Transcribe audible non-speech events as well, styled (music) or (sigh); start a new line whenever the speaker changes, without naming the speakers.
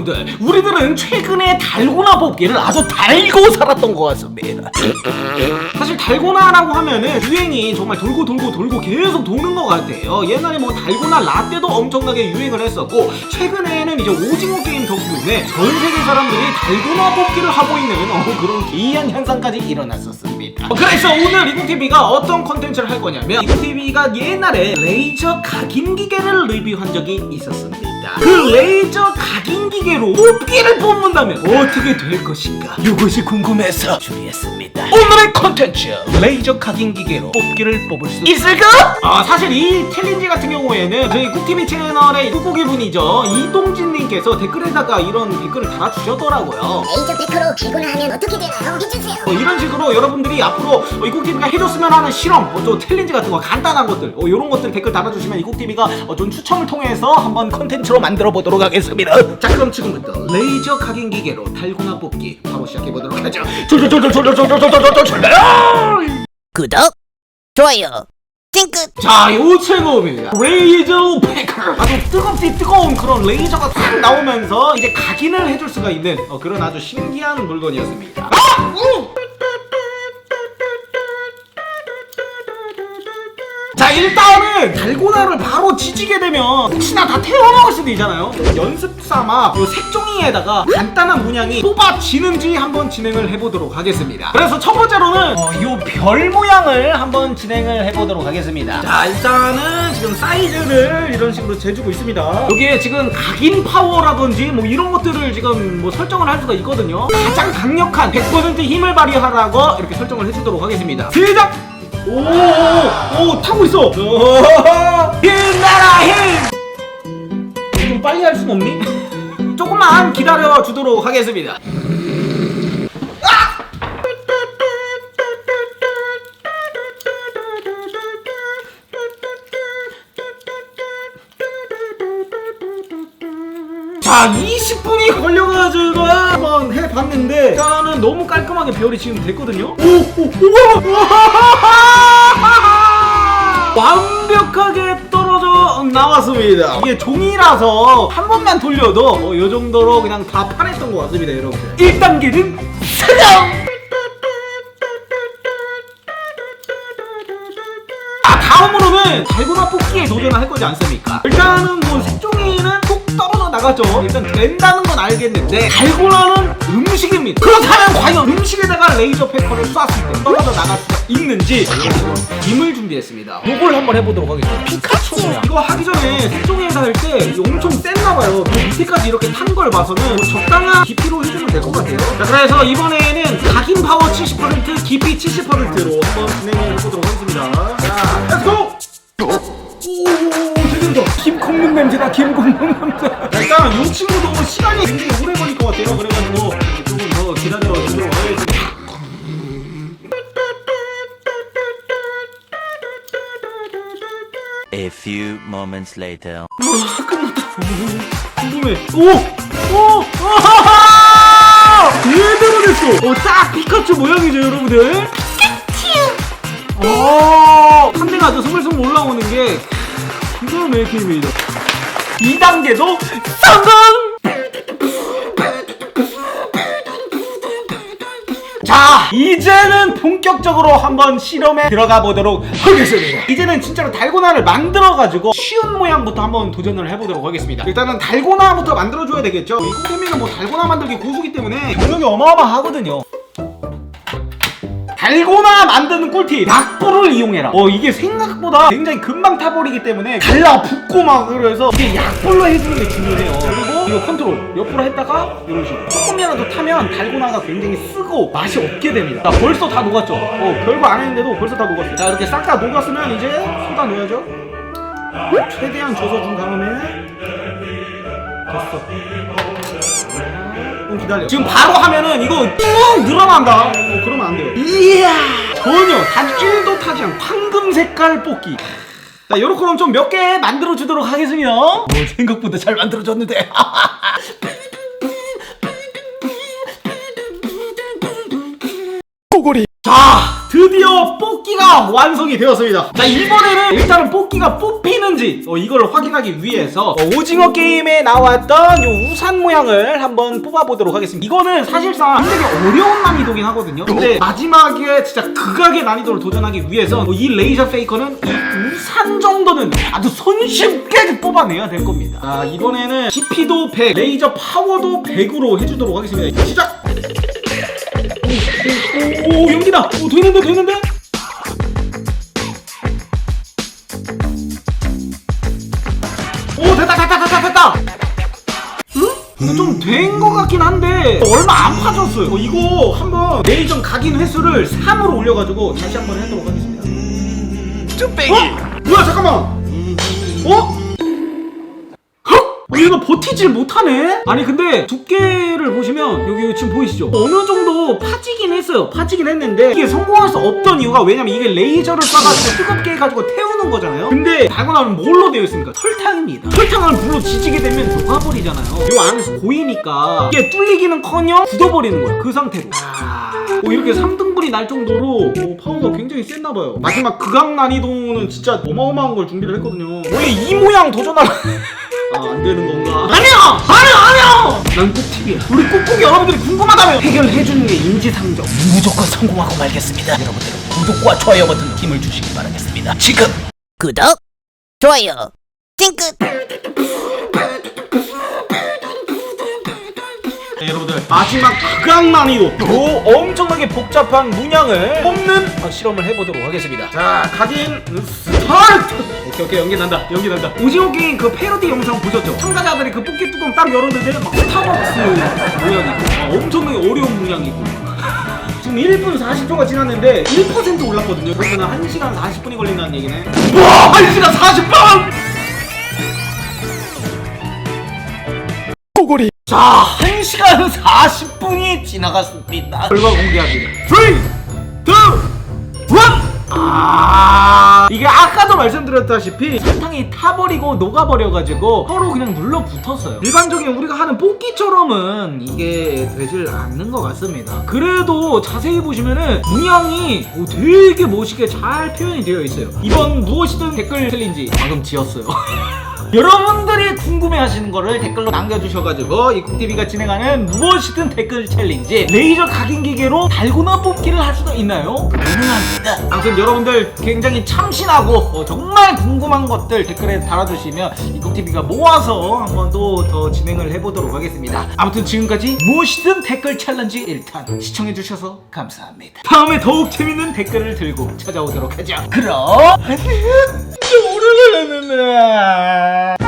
여러분들 우리들은 최근에 달고나 뽑기를 아주 달고 살았던 것 같습니다. 사실 달고나라고 하면은 유행이 정말 돌고 돌고 돌고 계속 도는 것 같아요. 옛날에 뭐 달고나 라떼도 엄청나게 유행을 했었고 최근에는 이제 오징어 게임 덕분에 전 세계 사람들이 달고나 뽑기를 하고 있는 어, 그런 기이한 현상까지 일어났었습니다. 어, 그래서 오늘 이국TV가 어떤 컨텐츠를 할 거냐면 이국TV가 옛날에 레이저 각인 기계를 리뷰한 적이 있었습니다 그 레이저 각인 기계로 뽑기를 뽑는다면 어떻게 될 것인가 이것이 궁금해서 준비했습니다 오늘의 컨텐츠 레이저 각인 기계로 뽑기를 뽑을 수 있을까? 아 사실 이 챌린지 같은 경우에는 저희 꾹TV 채널의 꾹꾹이 분이죠 이동진님께서 댓글에다가 이런 댓글을 달아주셨더라고요
레이저 백커로 달고나 하면 어떻게 되나요? 해주세요.
어, 이런 식으로 여러분들이 앞으로 어, 이국TV가 해줬으면 하는 실험, 어, 또 챌린지 같은 거 간단한 것들 어, 이런 것들 댓글 달아주시면 이국TV가 어, 좀 추첨을 통해서 한번 컨텐츠로 만들어 보도록 하겠습니다. 자 그럼 지금부터 레이저 각인 기계로 달고나 뽑기 바로 시작해 보도록 하죠. 졸졸졸졸졸졸졸졸졸졸 출발!
구독, 좋아요, 찡긋.
자, 요 제목입니다. 레이저 패커. 아주 뜨겁디 뜨거운 그런 레이저가 탁 나오면서 이제 각인을 해줄 수가 있는 어, 그런 아주 신기한 물건이었습니다. 아! 우! 자 일단은 달고나를 바로 지지게 되면 혹시나 다 태워먹을 수도 있잖아요. 연습 삼아 요 색종이에다가 간단한 문양이 뽑아지는지 한번 진행을 해보도록 하겠습니다. 그래서 첫 번째로는 어, 요별 모양을 한번 진행을 해보도록 하겠습니다. 자 일단은 지금 사이즈를 이런 식으로 재주고 있습니다. 여기에 지금 각인 파워라든지 뭐 이런 것들을 지금 뭐 설정을 할 수가 있거든요. 가장 강력한 100% 힘을 발휘하라고 이렇게 설정을 해주도록 하겠습니다. 시작! 오, 오, 오, 타고 있어. 힘나라 힘. 좀 빨리 할 순 없니? (laughs) 조금만 기다려 주도록 하겠습니다. 자, 20분이 걸려가지고 한번 해봤는데 일단은 너무 깔끔하게 배열이 지금 됐거든요. 오, 오, 우와, 우와! (laughs) 완벽하게 떨어져 나왔습니다. 이게 종이라서 한 번만 돌려도 어, 이 정도로 그냥 다 파냈던 것 같습니다, 여러분들. 1단계는 수령! 아 다음으로는 달고나 뽑기에 도전을 할 거지 않습니까? 일단은 뭐 색종이는 나가죠. 일단 된다는 건 알겠는데 달고나는 음식입니다. 그렇다면 과연 음식에다가 레이저 패커를 쐈을 때 떨어져 나갈 수가 있는지 김을 준비했습니다. 이걸 한번 해보도록 하겠습니다. 피카츄. 이거 하기 전에 색종이에다 할때 엄청 셌나 봐요. 그 밑에까지 이렇게 탄 걸 봐서는 뭐 적당한 깊이로 해주면 될 것 같아요. 자 그래서 이번에는 각인 파워 70% 깊이 70%로 한번 진행해 보도록 하겠습니다. 자, 렛츠고! 오. 김 굽는 냄새다, 김 굽는 냄새. 일단 이 친구도 시간이 굉장히 오래 걸릴 것 같아요. 그래가지고 조금 더 기다려 하겠습니다.
A few moments later.
궁금해. 오! 오! 아하하! 제대로 됐어! 어, 딱 피카츄 모양이죠, 여러분들? 피카츄! 오! 상대가 아주 스물스물 올라오는 게 기가 막힙니다. 2단계도 성공! 자, 이제는 본격적으로 한번 실험에 들어가 보도록 하겠습니다. 이제는 진짜로 달고나를 만들어 가지고 쉬운 모양부터 한번 도전을 해보도록 하겠습니다. 일단은 달고나부터 만들어 줘야 되겠죠. 이 꼬미는 뭐 달고나 만들기 고수기 때문에 경력이 어마어마하거든요. 달고나 만드는 꿀팁. 약불을 이용해라. 어 이게 생각보다 굉장히 금방 타버리기 때문에 달라붙고 막 그래서 이게 약불로 해주는 게 중요해요. 그리고 이거 컨트롤 옆으로 했다가 이런 식으로. 조금이라도 타면 달고나가 굉장히 쓰고 맛이 없게 됩니다. 자 벌써 다 녹았죠? 어 별거 안 했는데도 벌써 다 녹았어요. 자 이렇게 싹 다 녹았으면 이제 쏟아 넣어야죠. 최대한 젖어준 다음에 됐어 좀 기다려. 지금 바로 하면은 이거 쭉 늘어난다. 어, 그러면 안 돼요. 이야! 전혀 단 1도 타지 않고 황금 색깔 뽑기. 자, 요렇게 그럼 좀 몇 개 만들어 주도록 하겠습니다. 뭐 생각보다 잘 만들어 줬는데. 꼬골이. (laughs) 자, 드디어 뽑기 뽑기가 완성이 되었습니다. 자 이번에는 일단은 뽑기가 뽑히는지 어, 이걸 확인하기 위해서 어, 오징어 게임에 나왔던 요 우산 모양을 한번 뽑아보도록 하겠습니다. 이거는 사실상 되게 어려운 난이도긴 하거든요. 근데 마지막에 진짜 극악의 난이도를 도전하기 위해서 어, 이 레이저 페이커는 이 우산 정도는 아주 손쉽게 뽑아내야 될 겁니다. 자 이번에는 깊이도 100, 레이저 파워도 100으로 해주도록 하겠습니다. 시작! 오, 오, 오 연기다! 오, 되는데 되는데? 오 됐다 됐다 됐다 됐다 응? 좀 된 것 같긴 한데 얼마 안 파졌어요 어, 이거 한번 레이전 각인 횟수를 3으로 올려가지고 다시 한번 해보도록 하겠습니다 쭈빼기 어? 뭐야 잠깐만 어? 헉? 어, 얘가 버티질 못하네? 아니 근데 두께를 보시면 여기 지금 보이시죠? 어느 정도 파지긴 했어요 파지긴 했는데 이게 성공할 수 없던 이유가 왜냐면 이게 레이저를 쏴가지고 뜨겁게 해가지고 태우는 거잖아요 근데 달고나는 뭘로 되어 있습니까? 설탕입니다 설탕을 불로 지지게 되면 녹아버리잖아요 요 안에서 고이니까 이게 뚫리기는커녕 굳어버리는 거예요 그 상태로 아... 오, 이렇게 3등분이 날 정도로 오, 파워가 굉장히 셌나봐요 마지막 극악 난이도는 진짜 어마어마한 걸 준비를 했거든요 원래 이 모양 도전하려 (laughs) 아, 안 되는 건가? 아니야! 아니야! 아니야! 난 꾹팁이야. 우리 꾹꾹이 여러분들이 궁금하다면 해결해주는 게 인지상정. 무조건 성공하고 말겠습니다. 여러분들 구독과 좋아요 버튼 힘을 주시기 바라겠습니다. 지금!
구독, 좋아요, 찡긋.
네, 여러분들 마지막 극악 난이도 요 엄청나게 복잡한 문양을 뽑는 어, 실험을 해보도록 하겠습니다 자 각인 스타트 오케이 오케이. 연기 난다. 연기 난다. 오징어 게임 그 패러디 영상 보셨죠? 참가자들이 그 뽑기 뚜껑 딱 열었는데 막 스타벅스 모양이고. 아, 엄청나게 어려운 문양이고. (laughs) 지금 1분 40초가 지났는데 1% 올랐거든요. 그러면 1시간 40분이 걸린다는 얘기네. 와! 1시간 40분! 꼬골이. 자 1시간 40분이 지나갔습니다. 결과 공개합니다. 3 2 1 아 이게 아까도 말씀드렸다시피 설탕이 타버리고 녹아버려가지고 서로 그냥 눌러붙었어요. 일반적인 우리가 하는 뽑기처럼은 이게 되질 않는 것 같습니다. 그래도 자세히 보시면은 문양이 오, 되게 멋있게 잘 표현이 되어 있어요. 이번 무엇이든 댓글 챌린지 방금 지었어요. (laughs) 여러분들이 궁금해하시는 거를 댓글로 남겨주셔가지고 이 쿡TV가 진행하는 무엇이든 댓글 챌린지 레이저 각인 기계로 달고나 뽑기를 할 수도 있나요? 가능합니다. 아무튼 여러분들 굉장히 참신하고 어, 정말 궁금한 것들 댓글에 달아주시면 이 쿡TV가 모아서 한번 또 더 진행을 해보도록 하겠습니다. 아무튼 지금까지 무엇이든 댓글 챌린지 1탄 시청해주셔서 감사합니다. 다음에 더욱 재밌는 댓글을 들고 찾아오도록 하죠. 그럼 (laughs) 좀 오래 걸렸는데.